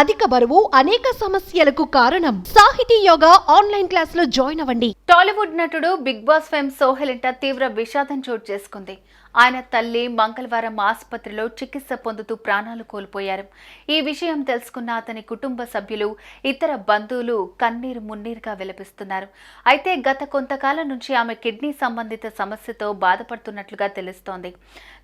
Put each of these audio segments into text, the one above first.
అధిక బరువు అనేక సమస్యలకు కారణం. సాహితీ యోగా ఆన్లైన్ క్లాస్లో జాయిన్ అవ్వండి. టాలీవుడ్ నటుడు బిగ్ బాస్ ఫేమ్ సోహెల్ ఇంట తీవ్ర విషాదం చోటు చేసుకుంది. ఆయన తల్లి మంగళవారం ఆసుపత్రిలో చికిత్స పొందుతూ ప్రాణాలు కోల్పోయారు. ఈ విషయం తెలుసుకున్న అతని కుటుంబ సభ్యులు ఇతర బంధువులు కన్నీరు మున్నీరుగా విలపిస్తున్నారు. అయితే గత కొంతకాలం నుంచి ఆమె కిడ్నీ సంబంధిత సమస్యతో బాధపడుతున్నట్లుగా తెలుస్తోంది.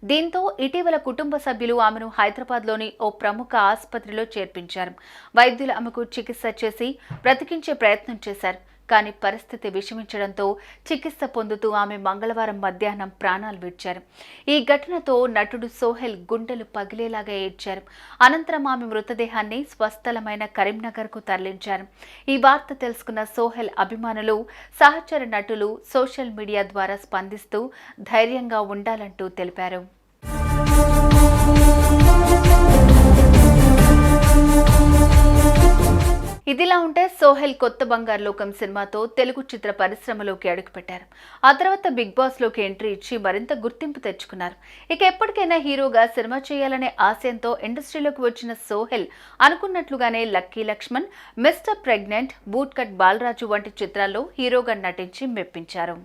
దీంతో ఇటీవల కుటుంబ సభ్యులు ఆమెను హైదరాబాద్లోని ఓ ప్రముఖ ఆసుపత్రిలో చేర్పించారు. వైద్యులు ఆమెకు చికిత్స చేసి బ్రతికించే ప్రయత్నం చేశారు. కానీ పరిస్థితి విషమించడంతో చికిత్స పొందుతూ ఆమె మంగళవారం మధ్యాహ్నం ప్రాణాలు విడిచారు. ఈ ఘటనతో నటుడు సోహెల్ గుండెలు పగిలేలాగా ఏడ్చారు. అనంతరం ఆమె మృతదేహాన్ని స్వస్థలమైన కరీంనగర్కు తరలించారు. ఈ వార్త తెలుసుకున్న సోహెల్ అభిమానులు సహచర నటులు సోషల్ మీడియా ద్వారా స్పందిస్తూ ధైర్యంగా ఉండాలంటూ తెలిపారు. ఇదిలా ఉంటే సోహెల్ కొత్త బంగారు లోకం సినిమాతో తెలుగు చిత్ర పరిశ్రమలోకి అడుగుపెట్టారు. ఆ తర్వాత బిగ్ బాస్లోకి ఎంట్రీ ఇచ్చి మరింత గుర్తింపు తెచ్చుకున్నారు. ఇక ఎప్పటికైనా హీరోగా సినిమా చేయాలనే ఆశయంతో ఇండస్ట్రీలోకి వచ్చిన Sohel అనుకున్నట్లుగానే lucky Lakshman mister pregnant boot cut Balaraju వంటి చిత్రాల్లో హీరోగా నటించి మెప్పించారు.